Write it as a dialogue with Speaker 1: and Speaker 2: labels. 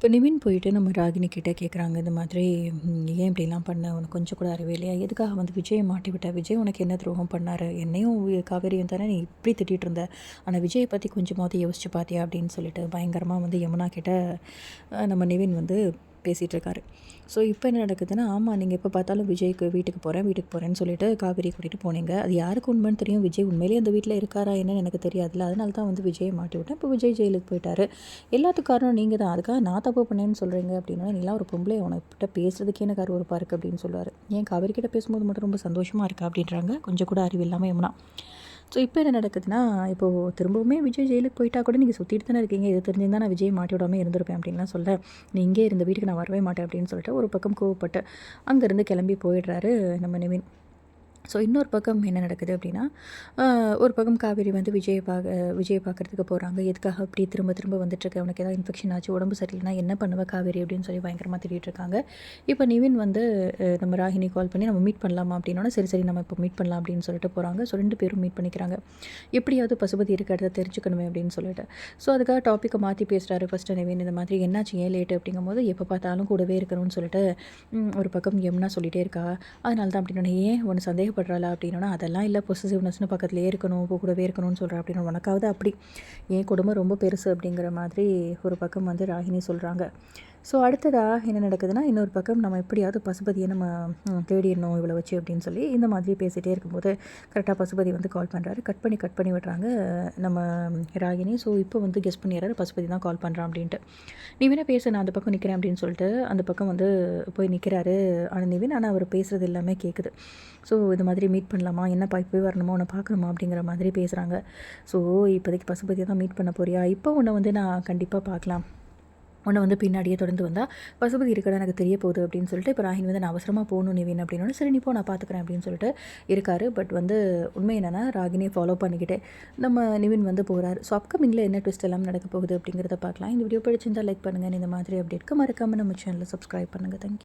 Speaker 1: இப்போ நிவின் போயிட்டு நம்ம ராகினி கிட்டே கேட்குறாங்க இந்த மாதிரி ஏன் இப்படிலாம் பண்ண? உனக்கு கொஞ்சம் கூட அறிவே இல்லையா? எதுக்காக வந்து விஜயை மாட்டி விட்ட? விஜய் உனக்கு என்ன துரோகம் பண்ணார்? என்னையும் காவேரியும் தானே நீ இப்படி திட்டிகிட்டு இருந்த? ஆனால் விஜயை பற்றி கொஞ்சமாவது யோசிச்சு பார்த்தியா அப்படின்னு சொல்லிட்டு பயங்கரமாக வந்து யமுனா கிட்ட நம்ம நிவின் வந்து பேசிகிட்டு இருக்காரு ஸோ இப்போ என்ன நடக்குதுன்னா ஆமாம் நீங்கள் எப்போ பார்த்தாலும் விஜய்க்கு வீட்டுக்கு போகிறேன் வீட்டுக்கு போகிறேன்னு சொல்லிட்டு காவேரி கூட்டிகிட்டு போனீங்க. அது யாருக்கு உண்மைன்னு தெரியும்? விஜய் உண்மையிலேயே அந்த வீட்டில் இருக்காரா என்னன்னு எனக்கு தெரியாதுல்ல. அதனால தான் வந்து விஜயை மாட்டி விட்டேன். இப்போ விஜய் ஜெயிலுக்கு போயிட்டாரு. எல்லாத்துக்கு காரணம் நீங்கள் தான். அதுக்காக நான் தப்பு பண்ணேன்னு சொல்கிறீங்க அப்படின்னா நீலாம் ஒரு பொம்பளை உனக்கிட்ட பேசுறதுக்கே எனக்கு அருவறுப்பாக இருக்குது அப்படின்னு சொல்லுவார். ஏன் காவேரி கிட்ட பேசும்போது மட்டும் ரொம்ப சந்தோஷமாக இருக்கா அப்படின்றாங்க. கொஞ்சம் கூட அறிவு இல்லாமல் எம்னா ஸோ இப்போ என்ன நடக்குதுன்னா இப்போது திரும்பவுமே விஜய் ஜெயிலுக்கு போயிட்டா கூட நீங்கள் சுற்றிட்டு தானே இருக்கீங்க. இது தெரிஞ்சிருந்தால் நான் விஜய் மாட்டி விடாமல் இருந்திருப்பேன் அப்படின்லாம் சொல்ல நீ இங்கே இருந்த வீட்டுக்கு நான் வரவே மாட்டேன் அப்படின்னு சொல்லிட்டு ஒரு பக்கம் கோவப்பட்டு அங்கேருந்து கிளம்பி போயிடுறாரு நம்ம நிவின். ஸோ இன்னொரு பக்கம் என்ன நடக்குது அப்படின்னா ஒரு பக்கம் காவேரி வந்து விஜயை பார்க்க விஜயை பார்க்குறதுக்கு போகிறாங்க எதுக்காக அப்படி திரும்ப திரும்ப வந்துட்டுருக்கு? அவனுக்கு ஏதாவது இன்ஃபெக்ஷன் ஆச்சு உடம்பு சரியில்லைனா என்ன பண்ணுவ காவேரி அப்படின்னு சொல்லி பயங்கரமாக திட்டிகிட்டு இப்போ நிவின் வந்து நம்ம ராகினி கால் பண்ணி நம்ம மீட் பண்ணலாமா அப்படின்னா சரி சரி நம்ம இப்போ மீட் பண்ணலாம் அப்படின்னு சொல்லிட்டு போகிறாங்க ஸோ ரெண்டு பேரும் மீட் பண்ணிக்கிறாங்க. எப்படியாவது பசுபதி இருக்கிறத தெரிஞ்சுக்கணுமே அப்படின்னு சொல்லிட்டு. ஸோ அதுக்காக டாப்பிக்கை மாற்றி பேசுகிறாரு ஃபஸ்ட்டு நிவின். இந்த மாதிரி என்னாச்சு ஏன் லேட்டு அப்படிங்கும்போது எப்போ பார்த்தாலும் கூடவே இருக்கணும்னு சொல்லிட்டு ஒரு பக்கம் எம்னா சொல்லிகிட்டே இருக்கா. அதனால தான் அப்படின்னு ஏன் ஒன்று சந்தேகம் ஆசைப்படுறாளா அப்படின்னா அதெல்லாம் இல்லை பொசிசிவ்னஸ்னு பக்கத்துலேயே இருக்கணும் இப்போ கூடவே இருக்கணும்னு சொல்கிறா அப்படின்னு உனக்காவது அப்படி. என் குடும்பம் ரொம்ப பெருசு. அப்படிங்கிற மாதிரி ஒரு பக்கம் வந்து ராகினி சொல்கிறாங்க ஸோ அடுத்ததாக என்ன நடக்குதுன்னா இன்னொரு பக்கம் நம்ம எப்படியாவது பசுபதியை நம்ம தேடிடணும் இவ்வளோ வச்சு அப்படின்னு சொல்லி இந்த மாதிரி பேசிகிட்டே இருக்கும்போது கரெக்டாக பசுபதி வந்து கால் பண்ணுறாரு கட் பண்ணி கட் பண்ணி விடுறாங்க நம்ம ராகினி. ஸோ இப்போ வந்து கெஸ்ட் பண்ணிடுறாரு பசுபதி தான் கால் பண்ணுறான் அப்படின்ட்டு. நீ வேணா பேச நான் அந்த பக்கம் நிற்கிறேன் அப்படின்னு சொல்லிட்டு அந்த பக்கம் வந்து போய் நிற்கிறாரு ஆனால் நிவின். ஆனால் அவர் பேசுகிறது எல்லாமே கேட்குது ஸோ இது மாதிரி மீட் பண்ணலாமா? என்னப்பா போய் வரணுமா? உன்னை பார்க்கணுமா? அப்படிங்கிற மாதிரி பேசுகிறாங்க ஸோ இப்போதைக்கு பசுபதியை தான் மீட் பண்ண போறியா? இப்போ உன்னை வந்து நான் கண்டிப்பாக பார்க்கலாம். உன்னை வந்து பின்னாடியே தொடர்ந்து வந்தால் பசுபதி இருக்கிற எனக்கு தெரிய போகுது அப்படின்னு சொல்லிட்டு இப்போ ராகினி வந்து நான் அவசரமாக போகணும் நிவின் அப்படின்னு. சரி நீ போ நான் பார்த்துக்கிறேன் அப்படின்னு சொல்லிட்டு இருக்காரு. பட் வந்து உண்மை என்னென்னா ராகினியை ஃபாலோ பண்ணிக்கிட்டே நம்ம நிவின் வந்து போகிறார் ஸோ அப்கமிங்கில் என்ன ட்விஸ்ட் எல்லாம் நடக்க போகுது அப்படிங்கிறத பார்க்கலாம். இந்த வீடியோ பிடிச்சிருந்தால் லைக் பண்ணுங்கள் இந்த மாதிரி அப்டேட்க்கு மறக்காமல் நம்ம சேனலில் சப்ஸ்கிரைப் பண்ணுங்கள் தேங்க்யூ